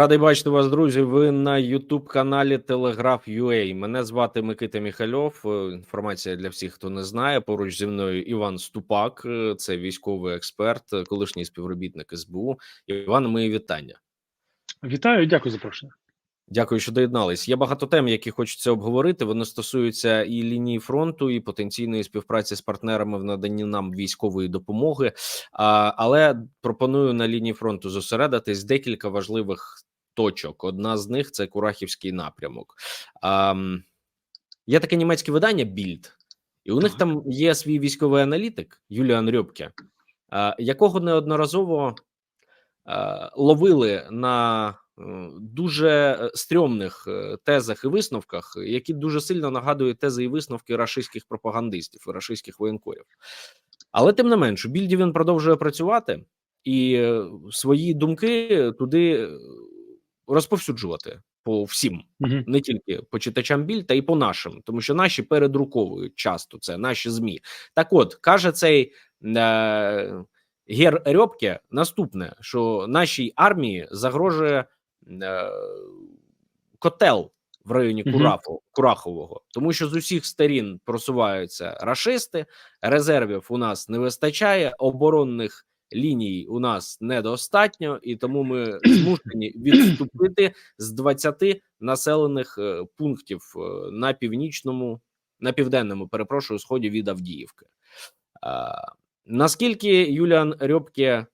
Радий бачити вас, друзі. Ви на Ютуб каналі Телеграф.UA. Мене звати Микита Міхальов. Е, Інформація для всіх, хто не знає. Поруч зі мною Іван Ступак, е, це військовий експерт, е, колишній співробітник СБУ. Іван, мої вітання. Вітаю, дякую за запрошення. Дякую, що доєднались. Є багато тем, які хочеться обговорити. Вони стосуються і лінії фронту, і потенційної співпраці з партнерами в наданні нам військової допомоги. А, але пропоную на лінії фронту зосередитись декілька важливих точок. Одна з них це Курахівський напрямок. А, є таке німецьке видання Більд, і у них там є свій військовий аналітик Юліан Рьобке, якого неодноразово ловили на е, дуже е, стрьомних е, тезах і висновках, які дуже сильно нагадують тези і висновки рашистських пропагандистів і рашистських воєнкорів. Але тим не менш, у більді він продовжує працювати і свої думки туди розповсюджувати по всім, Угу. не тільки по читачам біль, та й по нашим, тому що наші передруковують часто це наші змі. Так, от каже цей е, Гер Рьобке наступне: що нашій армії загрожує е, котел в районі Мгм. Курафу, Курахового, тому що з усіх сторін просуваються рашисти, резервів у нас не вистачає, оборонних ліній у нас недостатньо, і тому ми змушені відступити з 20 населених е, пунктів е, на північному, на південному, перепрошую, сході від Авдіївки. А, наскільки Юліан Рьобке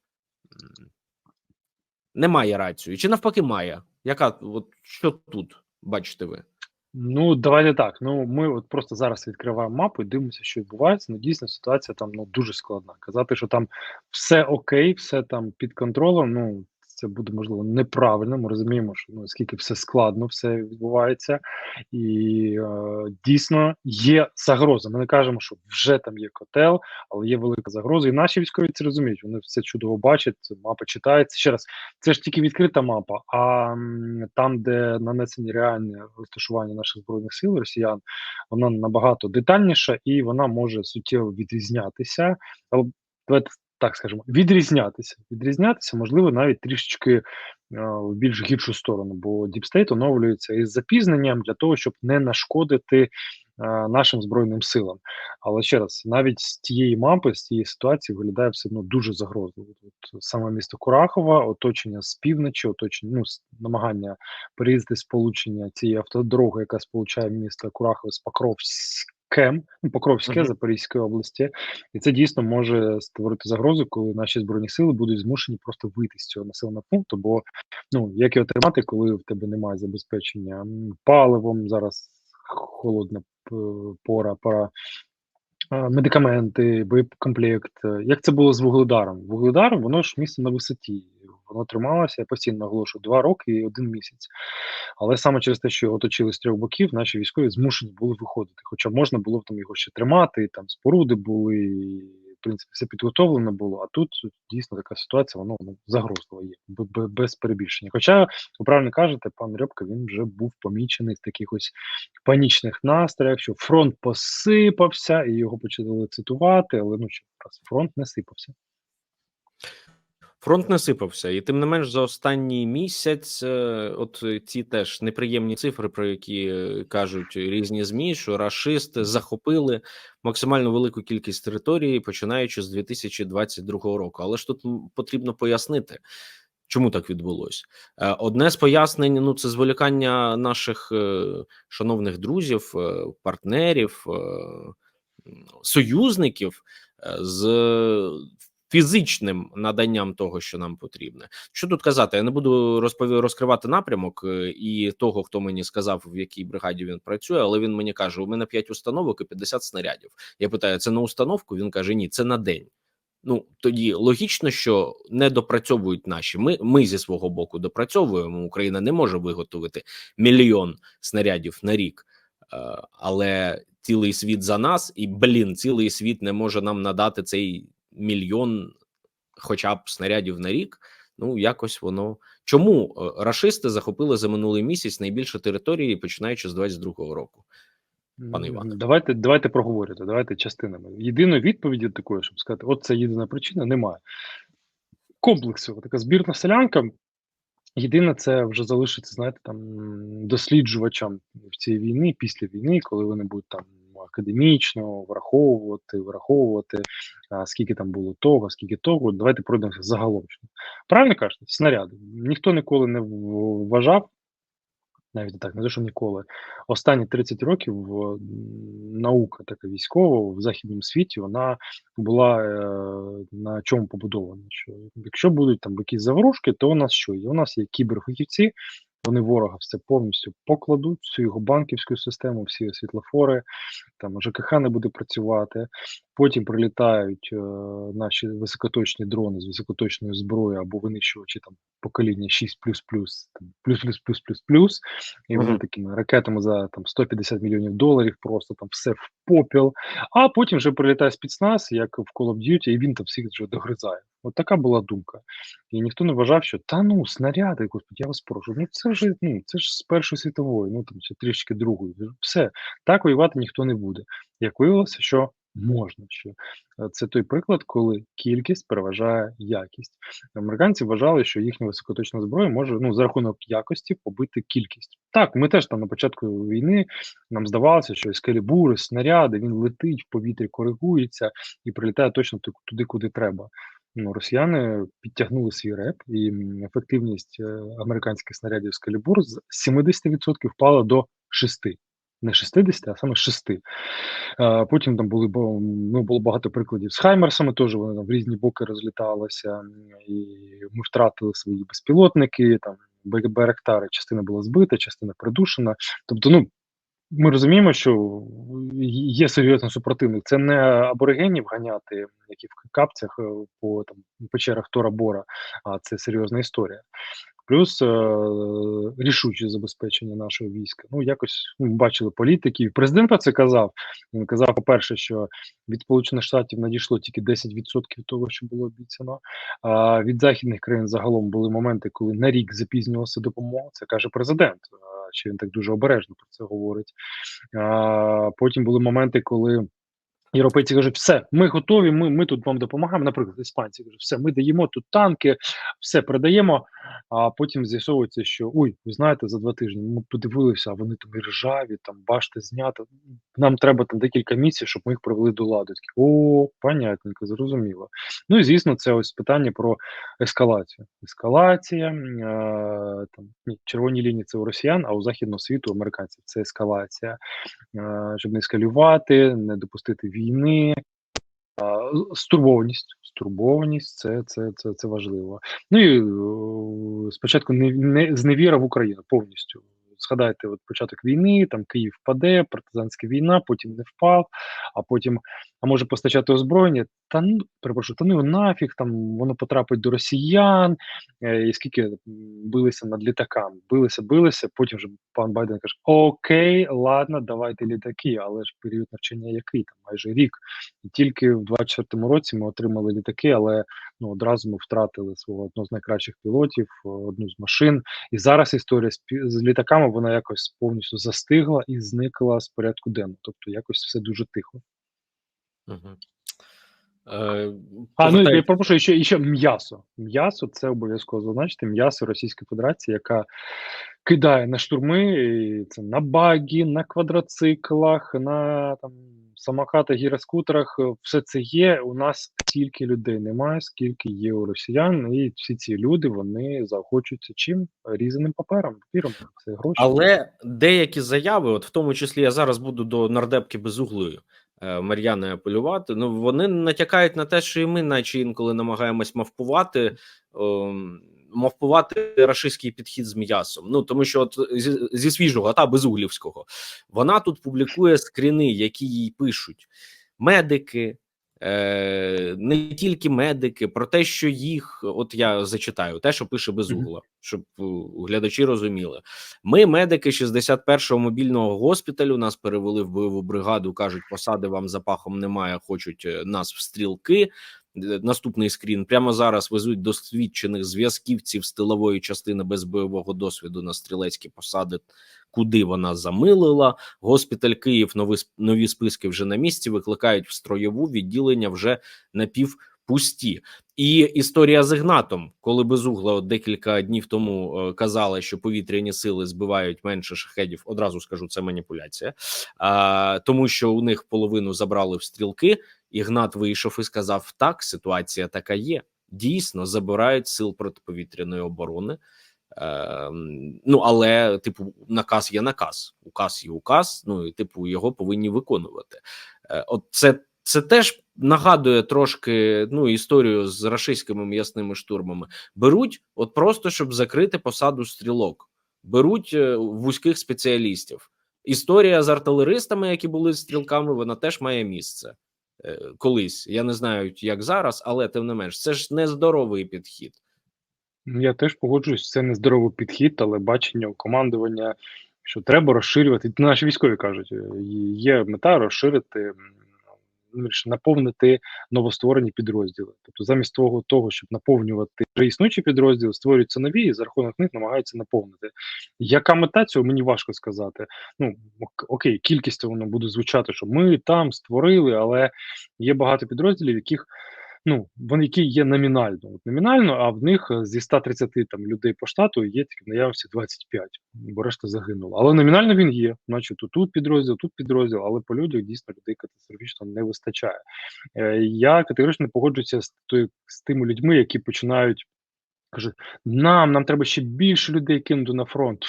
не має рацію, чи навпаки має? Яка от що тут бачите ви? Ну, давайте так. Ну, ми от просто зараз відкриваємо мапу і дивимося, що відбувається. Ну, дійсно, ситуація там ну дуже складна. Казати, що там все окей, все там під контролем. Ну це буде можливо неправильно. Ми розуміємо, що ну скільки все складно, все відбувається, і е, дійсно є загроза. Ми не кажемо, що вже там є котел, але є велика загроза. І наші військові це розуміють. Вони все чудово бачать. Мапа читається ще раз. Це ж тільки відкрита мапа. А м, там, де нанесені реальне розташування наших збройних сил росіян, вона набагато детальніша і вона може суттєво відрізнятися. Або давайте так скажемо, відрізнятися. Відрізнятися, можливо, навіть трішечки е, в більш гіршу сторону, бо діпстейт оновлюється із запізненням для того, щоб не нашкодити е, нашим збройним силам. Але ще раз, навіть з тієї мапи, з тієї ситуації виглядає все одно дуже загрозливо. От саме місто Курахова, оточення з півночі, оточення, ну, намагання переїздити сполучення цієї автодороги, яка сполучає місто Курахове з Покровськем, ну, Покровське Мгм. Запорізької області, і це дійсно може створити загрозу, коли наші збройні сили будуть змушені просто вийти з цього населеного пункту. Бо ну як його тримати, коли в тебе немає забезпечення м, паливом, зараз холодна п- пора, пора. Медикаменти, боєкомплект. Як це було з вугледаром? Вугледар, воно ж місце на висоті. Воно трималося, я постійно наголошую, два роки і один місяць. Але саме через те, що його оточили з трьох боків, наші військові змушені були виходити. Хоча можна було там його ще тримати, там споруди були, принципі, все підготовлено було. А тут дійсно така ситуація, воно ну, загрозлива є, без перебільшення. Хоча, ви правильно кажете, пан Рьобка він вже був помічений в таких ось панічних настроях, що фронт посипався, і його почали цитувати, але ну що раз, фронт не сипався. Фронт не сипався, і тим не менш за останній місяць, е, от ці теж неприємні цифри, про які е, кажуть різні змі, що рашисти захопили максимально велику кількість території, починаючи з 2022 року. Але ж тут потрібно пояснити. Чому так відбулося? Е, Одне з пояснень ну це зволікання наших шановних друзів, партнерів, союзників з фізичним наданням того, що нам потрібне. Що тут казати? Я не буду розпові... розкривати напрямок е, і того, хто мені сказав, в якій бригаді він працює, але він мені каже: у мене 5 установок і 50 снарядів. Я питаю: це на установку? Він каже: Ні, це на день. Ну тоді логічно, що не допрацьовують наші. Ми, ми зі свого боку допрацьовуємо. Україна не може виготовити мільйон снарядів на рік, Е, але цілий світ за нас, і блін, цілий світ не може нам надати цей мільйон, хоча б снарядів на рік. Ну якось воно чому е, рашисти захопили за минулий місяць найбільше території, починаючи з 22-го року. Пане Іване. Давайте, давайте проговорювати, давайте частинами. Єдиної відповіді такої, щоб сказати, от це єдина причина, немає. Комплексу, така збірна селянка, Єдине, це вже залишиться, знаєте, там досліджувачам в цій війни, після війни, коли вони будуть там академічно враховувати, враховувати, а, скільки там було того, скільки того. Давайте пройдемося заголовочно. Правильно кажете, снаряди. Ніхто ніколи не вважав, навіть так, не те, що ніколи. Останні 30 років наука така військова в західному світі вона була е, на чому побудована. Що якщо будуть там якісь заворушки, то у нас що? Є? У нас є кіберфахівці, вони ворога все повністю покладуть, всю його банківську систему, всі світлофори, там ЖКХ не буде працювати. Потім прилітають е, наші високоточні дрони з високоточною зброєю або винищувачі там покоління 6 плюс плюс плюс плюс плюс плюс плюс, і вони Мгм. такими ракетами за там 150 мільйонів доларів, просто там все в попіл. А потім вже прилітає спецназ, як в Call of Duty, і він там всіх вже догризає. От така була думка. І ніхто не вважав, що та ну снаряди, господи, я вас прошу. Ну це вже ну це ж з Першої світової, ну там чи трішки другої. Все так воювати ніхто не буде. Як виявилося, що можна, що е, це той приклад, коли кількість переважає якість. Американці вважали, що їхня високоточна зброя може ну за рахунок якості побити кількість. Так, ми теж там на початку війни нам здавалося, що ескалібури, снаряди, він летить в повітрі, коригується і прилітає точно туди, куди треба. Ну, росіяни підтягнули свій реп, і ефективність е, американських снарядів Скалібур з 70% впала до 6. Не 60, а саме 6. Е, Потім там були ну, було багато прикладів з Хаймерсами, теж вони там в різні боки розліталися, і ми втратили свої безпілотники, там Бе- Байрактари, частина була збита, частина придушена. Тобто, ну ми розуміємо, що є серйозний супротивник. Це не аборигенів ганяти, які в капцях е, по там печерах Тора Бора, а це серйозна історія. Плюс е, рішуче забезпечення нашого війська. Ну, якось ну, бачили політиків. Президент про це казав. Він казав, по-перше, що від Сполучених Штатів надійшло тільки 10% того, що було обіцяно. А від західних країн загалом були моменти, коли на рік запізнювалася допомога. Це каже президент. Чи він так дуже обережно про це говорить? А, Потім були моменти, коли. Європейці кажуть, все, ми готові, ми ми тут вам допомагаємо. Наприклад, іспанці кажуть, все, ми даємо тут танки, все передаємо. А потім з'ясовується, що ой, ви знаєте, за два тижні ми подивилися, а вони там ржаві, там башти знято. Нам треба там декілька місяців, щоб ми їх привели до ладу. Такі, О, понятненько, зрозуміло. Ну і звісно, це ось питання про ескалацію. Ескалація е, там ні, червоні лінії це у росіян, а у західного світу у американців це ескалація е, щоб не ескалювати, не допустити війни. Стурбованість. Стурбованість це, це, це, це важливо. Ну і е, спочатку не, не зневіра в Україну повністю. Згадайте, от початок війни, там Київ впаде, партизанська війна, потім не впав, а потім, може постачати озброєння. Та ну перепрошую, та ну нафіг, там воно потрапить до росіян. Е, і скільки билися над літаками, билися, билися. Потім вже пан Байден каже: Окей, ладно, давайте літаки, але ж період навчання який там майже рік. І тільки в 24-му році ми отримали літаки, але ну одразу ми втратили свого одного з найкращих пілотів, е, одну з машин. І зараз історія з, з літаками вона якось повністю застигла і зникла з порядку денного. Тобто якось все дуже тихо. Мгм. Е, А ну я пропоную ще, ще м'ясо. М'ясо це обов'язково зазначити. М'ясо Російської Федерації, яка кидає на штурми, і це на багі, на квадроциклах, на там самокатах, гіроскутерах. Все це є. У нас стільки людей немає, скільки є у росіян, і всі ці люди вони заохочуються чим різаним папером, папіром. Це гроші. Але деякі заяви, от в тому числі я зараз буду до нардепки безуглої е, Мар'яни апелювати. Ну вони натякають на те, що і ми, наче інколи намагаємось мавпувати. о, Мавпувати рашистський підхід з м'ясом. Ну тому що, от зі, зі свіжого та безуглівського, вона тут публікує скріни, які їй пишуть медики, не тільки медики, про те, що їх, от я зачитаю, те, що пише безугла, щоб е, глядачі розуміли. Ми, медики 61-го мобільного госпіталю, нас перевели в бойову бригаду. кажуть, посади вам за пахом немає, хочуть е, нас в стрілки. Е, Наступний скрін прямо зараз везуть досвідчених зв'язківців з тилової частини без бойового досвіду на стрілецькі посади, куди вона замилила. Госпіталь Київ нові, нові списки вже на місці. Викликають в строєву відділення вже напів пусті. І історія з Ігнатом, коли безугла от декілька днів тому е, казала, що повітряні сили збивають менше шахедів. Одразу скажу, це маніпуляція, а, тому що у них половину забрали в стрілки. Ігнат вийшов і сказав: так, ситуація така є. Дійсно, забирають сил протиповітряної оборони. Е, ну але, типу, наказ є наказ, указ є указ. Ну і типу його повинні виконувати. Е, от це, це теж нагадує трошки ну історію з рашистськими м'ясними штурмами. Беруть, от просто щоб закрити посаду стрілок, беруть е, вузьких спеціалістів. Історія з артилеристами, які були стрілками, вона теж має місце колись. Я не знаю, як зараз, але тим не менш, це ж нездоровий підхід. Я теж погоджуюсь, це нездоровий підхід, але бачення командування, що треба розширювати. Наші військові кажуть, е, є мета розширити, ну, наповнити новостворені підрозділи. Тобто, замість того, того, щоб наповнювати вже існуючі підрозділи, створюються нові і за рахунок них намагаються наповнити. Яка мета цього, мені важко сказати. Ну окей, кількість воно буде звучати, що ми там створили, але є багато підрозділів, яких ну, вони які є номінально. От номінально, а в них е, зі 130 там людей по штату є тільки в наявності 25, бо решта загинула. Але номінально він є. Значить, тут, підрозділ, тут підрозділ, але по людях дійсно людей катастрофічно не вистачає. Е, я категорично погоджуюся з, той, з тими людьми, які починають кажуть, нам, нам треба ще більше людей кинути на фронт.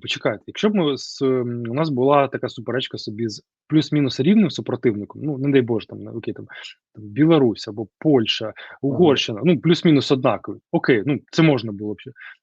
Почекайте, якщо б ми з ем, у нас була така суперечка собі з плюс-мінус рівним супротивником, ну не дай Боже, там на- окей, там, там Білорусь або Польща, Угорщина, ну плюс-мінус однакові. Окей, ну це можна було б.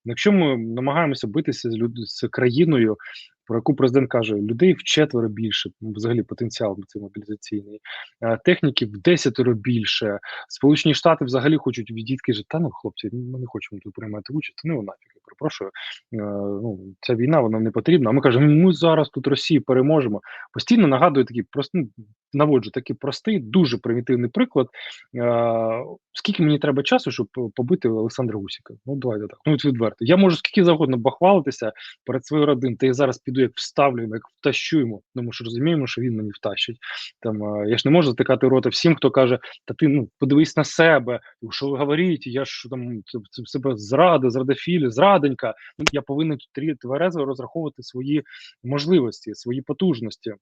Якщо ми намагаємося битися з люд... з країною, про яку президент каже, людей в четверо більше, ну, взагалі потенціал цей мобілізаційний, е, техніки в десятеро більше. Сполучені Штати взагалі хочуть відійти, каже, та ну хлопці, ми не хочемо тут приймати участь. Ну нафіг, перепрошую. Е, ну, ця війна вона не потрібна. А ми кажемо, ми зараз тут Росію переможемо. Постійно нагадую такі просто ну, наводжу такий простий, дуже примітивний приклад. Е, скільки мені треба часу, щоб побити Олександра Гусіка? Ну давайте так. Ну відверто. Я можу скільки завгодно бахвалитися перед своєю родиною. Та я зараз піду, як вставлю як втащу йому. Тому що розуміємо, що він мені втащить. Там е, я ж не можу затикати рота всім, хто каже, та ти ну подивись на себе. Що ви говорите? Я ж там себе зрада, зрадофілі, зраденька. Ну я повинен тверезо розраховувати свої можливості, свої потужності.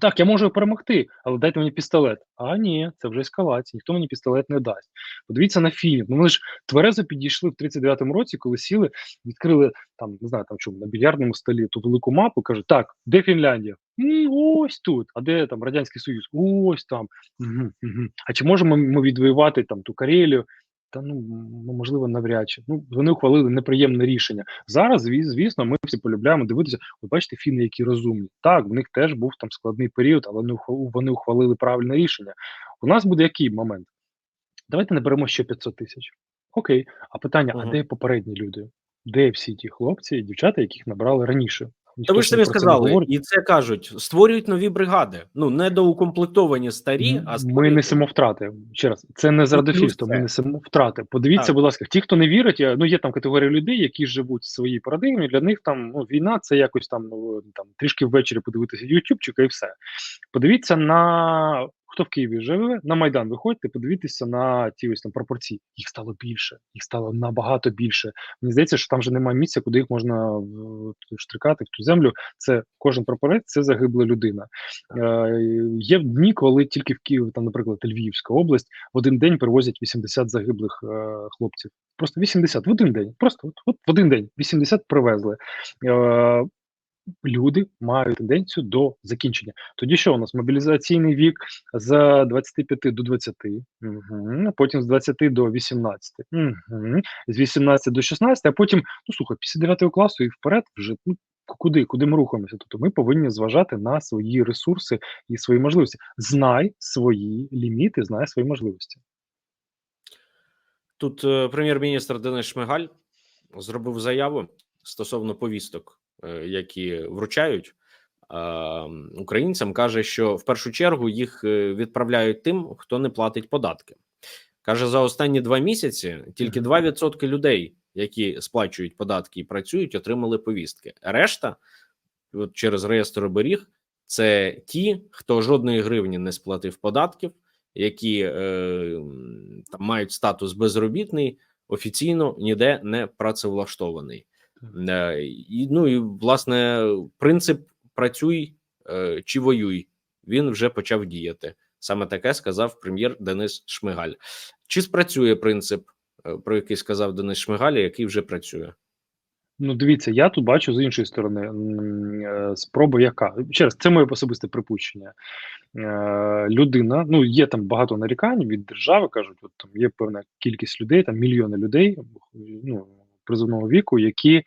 Так, я можу перемогти, але дайте мені пістолет. А ні, це вже ескалація, ніхто мені пістолет не дасть. Подивіться на фільм. Ну вони ж тверезо підійшли в 39-му році, коли сіли, відкрили там, не знаю, там чому на більярдному столі ту велику мапу, кажуть, так, де Фінляндія? «М, ось тут. А де там Радянський Союз? Ось там. Угу, угу. А чи можемо ми відвоювати там ту Карелію? Та ну можливо, навряд чи. Ну вони ухвалили неприємне рішення. Зараз, звісно, ми всі полюбляємо дивитися. Ви бачите, фіни, які розумні. Так, в них теж був там складний період, але вони ухва- вони ухвалили правильне рішення. У нас буде який момент? Давайте наберемо ще 500 тисяч. Окей, а питання: а де попередні люди? Де всі ті хлопці і дівчата, яких набрали раніше? Та ви ж самі сказали, і це кажуть: створюють нові бригади. Ну не доукомплектовані старі, а Ми несемо втрати. Ще раз, це не з плюс ми несемо втрати. Подивіться, Так. будь ласка, ті, хто не вірить, ну є там категорія людей, які живуть в своїй парадигмі. Для них там ну, війна це якось там, ну, там трішки ввечері подивитися ютубчика і все. Подивіться на хто в Києві живе, на Майдан виходьте, подивіться на ті ось там пропорції. Їх стало більше, їх стало набагато більше. Мені здається, що там вже немає місця, куди їх можна в- штрикати в ту землю. Це кожен прапорець, це загибла людина. Е, є дні, коли тільки в Києві, там, наприклад, Львівська область, в один день привозять 80 загиблих е, хлопців. Просто 80 в один день. Просто от, от в один день 80 привезли. Е, люди мають тенденцію до закінчення. Тоді що у нас мобілізаційний вік з 25 до 20, угу. потім з 20 до 18, угу. з 18 до 16, а потім, ну слухай, після 9 класу і вперед вже ну, куди, куди ми рухаємося? Тобто ми повинні зважати на свої ресурси і свої можливості. Знай свої ліміти, знай свої можливості. Тут е, прем'єр-міністр Денис Шмигаль зробив заяву стосовно повісток, які вручають е, українцям. каже, що в першу чергу їх е, відправляють тим, хто не платить податки. Каже, за останні два місяці тільки Мгм. 2% людей, які сплачують податки і працюють, отримали повістки. Решта, от через реєстр оберіг, це ті, хто жодної гривні не сплатив податків, які е, там мають статус безробітний, офіційно ніде не працевлаштований. Е, ну і власне принцип працюй е, чи воюй. Він вже почав діяти. Саме таке сказав прем'єр Денис Шмигаль. Чи спрацює принцип, е, про який сказав Денис Шмигаль, який вже працює? Ну, дивіться, я тут бачу з іншої сторони спроба, яка ще раз, це моє особисте припущення. Людина, ну є там багато нарікань від держави, кажуть, от там є певна кількість людей, там мільйони людей ну, призовного віку, які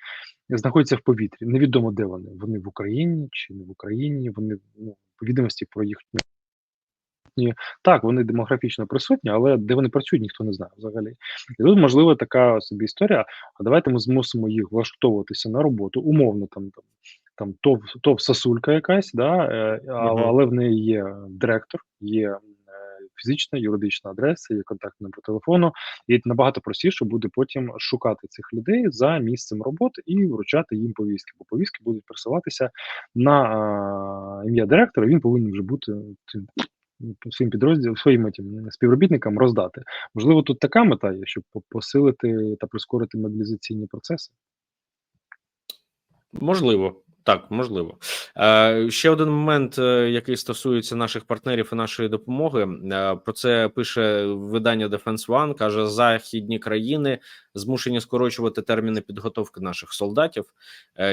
знаходяться в повітрі. Невідомо де вони. Вони в Україні чи не в Україні. Вони ну, відомості про їхню. Ні, Так, вони демографічно присутні, але де вони працюють, ніхто не знає взагалі. І тут можливо така собі історія. А давайте ми змусимо їх влаштовуватися на роботу, умовно там там, там ТОВ, ТОВ сосулька якась, да, е, а, Мгм. але в неї є директор, є фізична, юридична адреса, є контакт номер телефону, і набагато простіше буде потім шукати цих людей за місцем роботи і вручати їм повістки, бо повістки будуть присилатися на ім'я директора. Він повинен вже бути цим своїм підрозділом, своїм этим, співробітникам роздати. Можливо, тут така мета є, щоб посилити та прискорити мобілізаційні процеси. Можливо, так, можливо. Е, ще один момент, е, який стосується наших партнерів і нашої допомоги. Е, про це пише видання Defense One, каже: західні країни змушені скорочувати терміни підготовки наших солдатів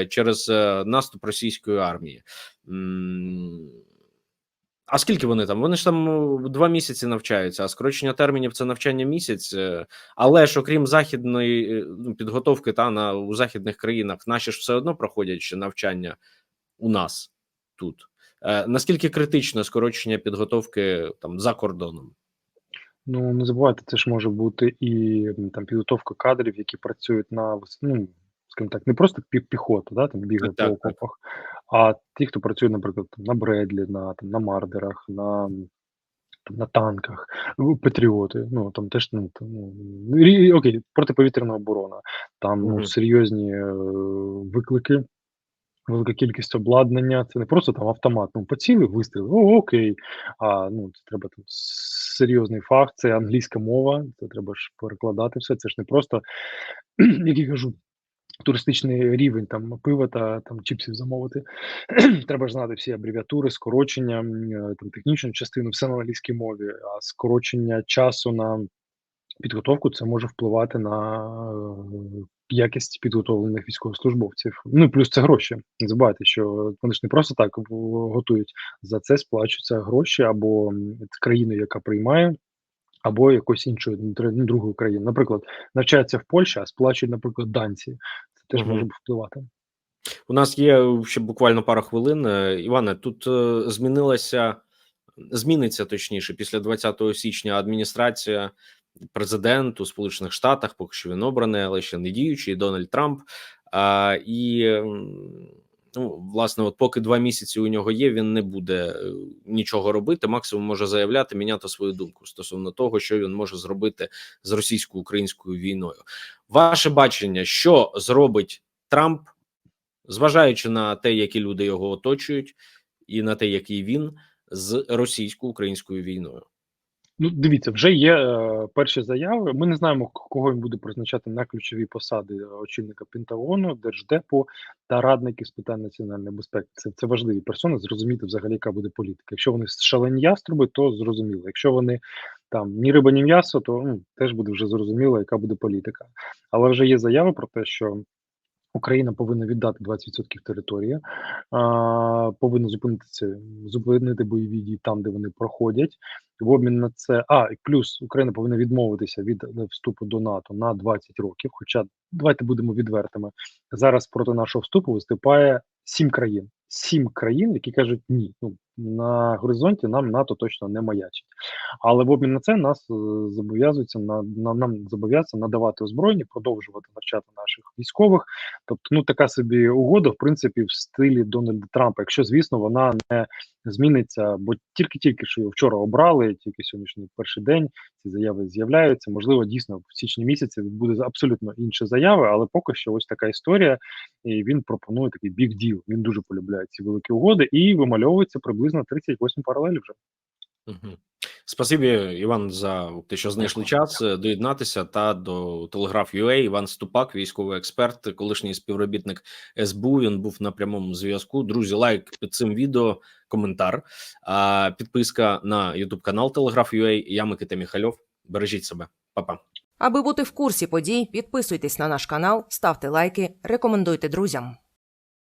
через наступ російської армії. А скільки вони там? Вони ж там два місяці навчаються, а скорочення термінів це навчання місяць. е, Але ж окрім західної е, ну, підготовки та на у західних країнах, наші ж все одно проходять ще навчання у нас тут. Е, наскільки критичне скорочення підготовки там за кордоном? Ну не забувайте, це ж може бути і там підготовка кадрів, які працюють на ну, скажімо так, не просто пі- піхота, да, там бігає по окопах, а ті, хто працює, наприклад, там, на Бредлі, на там на Мардерах, на там, на танках, ну, патріоти. Ну там теж ну, там, ну рі- окей, протиповітряна оборона, там ну, серйозні е, виклики. Велика кількість обладнання, це не просто там автомат, ну поцілив, вистрілив, о, окей. А ну це треба там серйозний фах, це англійська мова, це треба ж перекладати все. Це ж не просто, як я кажу, туристичний рівень там пива та там чіпсів замовити. треба ж знати всі абревіатури, скорочення, е, там технічну частину, все на англійській мові, а скорочення часу на підготовку це може впливати на е, якість підготовлених військовослужбовців. Ну плюс це гроші. Не забувайте, що вони ж не просто так готують за це, сплачуються гроші або м, країною, яка приймає. Або якоюсь іншою ну, ну, другою країною. Наприклад, навчаються в Польщі, а сплачують, наприклад, данці. Теж може впливати. У нас є ще буквально пара хвилин. Е, Іване, тут е, змінилася, зміниться точніше після 20 січня адміністрація президенту Сполучених Штатах, поки що він обраний, але ще не діючий Дональд Трамп. А, і ну, власне, от поки два місяці у нього є, він не буде е, нічого робити. Максимум може заявляти, міняти свою думку стосовно того, що він може зробити з російсько-українською війною. Ваше бачення, що зробить Трамп зважаючи на те, які люди його оточують, і на те, який він з російсько-українською війною. Ну, дивіться, вже є е, перші заяви. Ми не знаємо, кого він буде призначати на ключові посади е, очільника Пентагону, Держдепу та радники з питань національної безпеки. Це, це важливі персони. Зрозуміти взагалі, яка буде політика. Якщо вони шалені яструби, то зрозуміло. Якщо вони там ні риба, ні м'ясо, то ну, теж буде вже зрозуміло, яка буде політика. Але вже є заяви про те, що Україна повинна віддати 20% території, повинна зупинити це, зупинити бойові дії там, де вони проходять. В обмін на це, а і плюс Україна повинна відмовитися від е, вступу до НАТО на 20 років. Хоча давайте будемо відвертими. Зараз проти нашого вступу виступає сім країн. Сім країн, які кажуть ні. Ну на горизонті нам НАТО точно не маячить. Але в обмін на це нас е, зобов'язуються на, на нам зобов'язуються надавати озброєння, продовжувати навчати наших військових. Тобто, ну така собі угода, в принципі, в стилі Дональда Трампа. Якщо звісно вона не зміниться, бо тільки-тільки що вчора обрали, тільки сьогоднішній перший день ці заяви з'являються. Можливо, дійсно в січні місяці буде абсолютно інші заяви, але поки що ось така історія. І він пропонує такий big deal. Він дуже полюбляє ці великі угоди і вимальовується приблизно 38 паралелів вже. Угу. Спасибі, Іван, за те, що знайшли час е, доєднатися та до Телеграф UA. Іван Ступак, військовий експерт, колишній співробітник СБУ. Він був на прямому зв'язку. Друзі, лайк під цим відео, коментар, а підписка на YouTube канал Телеграф UA. Я Микита Міхальов. Бережіть себе, Па-па. Аби бути в курсі подій, підписуйтесь на наш канал, ставте лайки, рекомендуйте друзям.